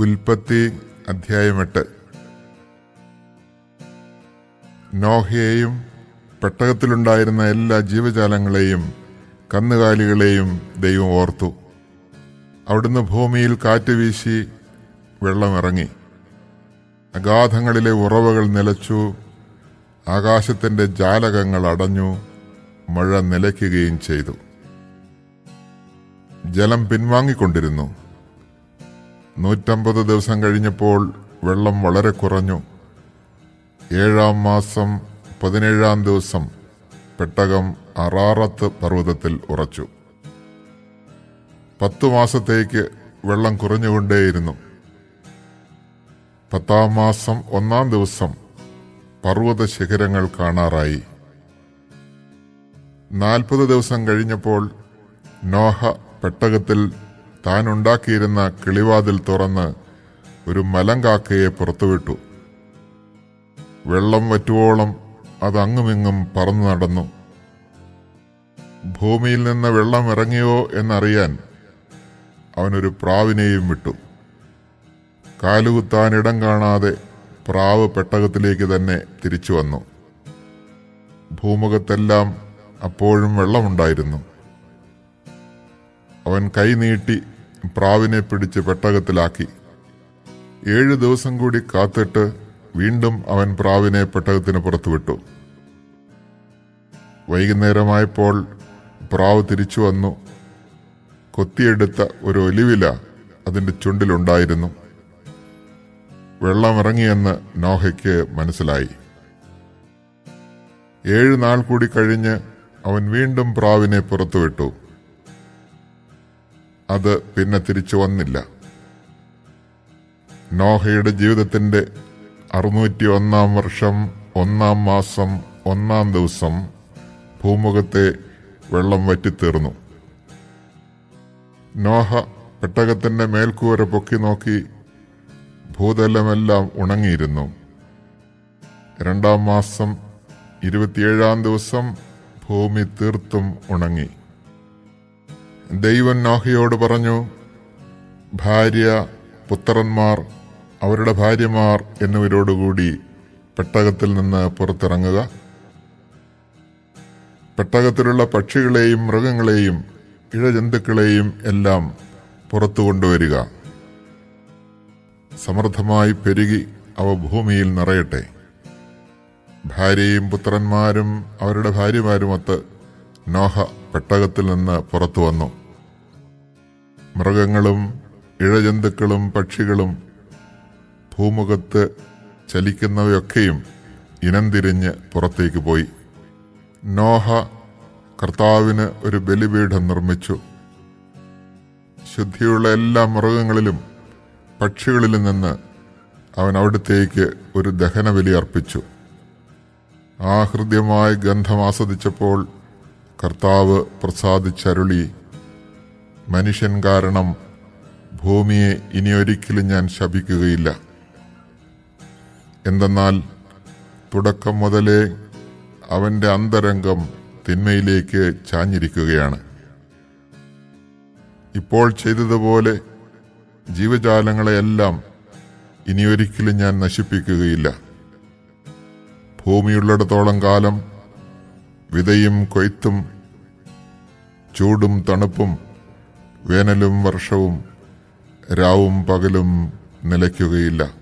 ഉൽപ്പത്തി അധ്യായം എട്ട്. നോഹയെയും പെട്ടകത്തിലുണ്ടായിരുന്ന എല്ലാ ജീവജാലങ്ങളെയും കന്നുകാലികളെയും ദൈവം ഓർത്തു. അവിടുന്ന് ഭൂമിയിൽ കാറ്റ് വീശി വെള്ളമിറങ്ങി. അഗാധങ്ങളിലെ ഉറവകൾ നിലച്ചു ആകാശത്തിന്റെ ജാലകങ്ങൾ അടഞ്ഞു മഴ നിലയ്ക്കുകയും ചെയ്തു. ജലം പിൻവാങ്ങിക്കൊണ്ടിരുന്നു. നൂറ്റമ്പത് ദിവസം കഴിഞ്ഞപ്പോൾ വെള്ളം വളരെ കുറഞ്ഞു. ഏഴാം മാസം പതിനേഴാം ദിവസം പെട്ടകം അറാറത്ത് പർവതത്തിൽ ഉറച്ചു. പത്തു മാസത്തേക്ക് വെള്ളം കുറഞ്ഞുകൊണ്ടേയിരുന്നു. പത്താം മാസം ഒന്നാം ദിവസം പർവത ശിഖരങ്ങൾ കാണാറായി. നാൽപ്പത് ദിവസം കഴിഞ്ഞപ്പോൾ നോഹ പെട്ടകത്തിൽ താൻ ഉണ്ടാക്കിയിരുന്ന കിളിവാതിൽ തുറന്ന് ഒരു മലങ്കാക്കയെ പുറത്തുവിട്ടു. വെള്ളം വറ്റുവോളം അത് അങ്ങുമിങ്ങും പറന്നു നടന്നു. ഭൂമിയിൽ നിന്ന് വെള്ളം ഇറങ്ങിയോ എന്നറിയാൻ അവനൊരു പ്രാവിനെയും വിട്ടു. കാലുകുത്താൻ ഇടം കാണാതെ പ്രാവ് പെട്ടകത്തിലേക്ക് തന്നെ തിരിച്ചു വന്നു. ഭൂമുഖത്തെല്ലാം അപ്പോഴും വെള്ളമുണ്ടായിരുന്നു. അവൻ കൈ നീട്ടി പ്രാവിനെ പിടിച്ച് പെട്ടകത്തിലാക്കി. ഏഴു ദിവസം കൂടി കാത്തിട്ട് വീണ്ടും അവൻ പ്രാവിനെ പെട്ടകത്തിന് പുറത്തുവിട്ടു. വൈകുന്നേരമായപ്പോൾ പ്രാവ് തിരിച്ചു വന്നു. കൊത്തിയെടുത്ത ഒരു ഒലിവില അതിന്റെ ചുണ്ടിലുണ്ടായിരുന്നു. വെള്ളമിറങ്ങിയെന്ന് നോഹയ്ക്ക് മനസ്സിലായി. ഏഴ് നാൾ കൂടി കഴിഞ്ഞ് അവൻ വീണ്ടും പ്രാവിനെ പുറത്തുവിട്ടു. അത് പിന്നെ തിരിച്ചു വന്നില്ല. നോഹയുടെ ജീവിതത്തിന്റെ അറുന്നൂറ്റി ഒന്നാം വർഷം ഒന്നാം മാസം ഒന്നാം ദിവസം ഭൂമുഖത്തെ വെള്ളം വറ്റിത്തീർന്നു. നോഹ പെട്ടകത്തിന്റെ മേൽക്കൂര പൊക്കി നോക്കി ഭൂതലമെല്ലാം ഉണങ്ങിയിരുന്നു. രണ്ടാം മാസം ഇരുപത്തിയേഴാം ദിവസം ഭൂമി തീർത്തും ഉണങ്ങി. ദൈവൻ നോഹയോട് പറഞ്ഞു ഭാര്യ പുത്രന്മാർ അവരുടെ ഭാര്യമാർ എന്നിവരോടുകൂടി പെട്ടകത്തിൽ നിന്ന് പുറത്തിറങ്ങുക. പെട്ടകത്തിലുള്ള പക്ഷികളെയും മൃഗങ്ങളെയും ഇഴജന്തുക്കളെയും എല്ലാം പുറത്തു കൊണ്ടുവരിക. സമൃദ്ധമായി പെരുകി അവ ഭൂമിയിൽ നിറയട്ടെ. ഭാര്യയും പുത്രന്മാരും അവരുടെ ഭാര്യമാരുമൊത്ത് നോഹ പെട്ടകത്തിൽ നിന്ന് പുറത്തു വന്നു. മൃഗങ്ങളും ഇഴജന്തുക്കളും പക്ഷികളും ഭൂമുഖത്ത് ചലിക്കുന്നവയൊക്കെയും ഇനം തിരിഞ്ഞ് പുറത്തേക്ക് പോയി. നോഹ കർത്താവിന് ഒരു ബലിപീഠം നിർമ്മിച്ചു. ശുദ്ധിയുള്ള എല്ലാ മൃഗങ്ങളിലും പക്ഷികളിലും നിന്ന് അവൻ അവിടുത്തേക്ക് ഒരു ദഹനബലി അർപ്പിച്ചു. ആ ഗന്ധം ആസ്വദിച്ചപ്പോൾ കർത്താവ് പ്രസാദിച്ചരുളി മനുഷ്യൻ കാരണം ഭൂമിയെ ഇനിയൊരിക്കലും ഞാൻ ശപിക്കുകയില്ല. എന്തെന്നാൽ തുടക്കം മുതലേ അവന്റെ അന്തരംഗം തിന്മയിലേക്ക് ചാഞ്ഞിരിക്കുകയാണ്. ഇപ്പോൾ ചെയ്തതുപോലെ ജീവജാലങ്ങളെയെല്ലാം ഇനിയൊരിക്കലും ഞാൻ നശിപ്പിക്കുകയില്ല. ഭൂമിയുള്ളിടത്തോളം കാലം വിതയും കൊയ്ത്തും ചൂടും തണുപ്പും വേനലും വർഷവും രാവും പകലും നിലയ്ക്കുകയില്ല.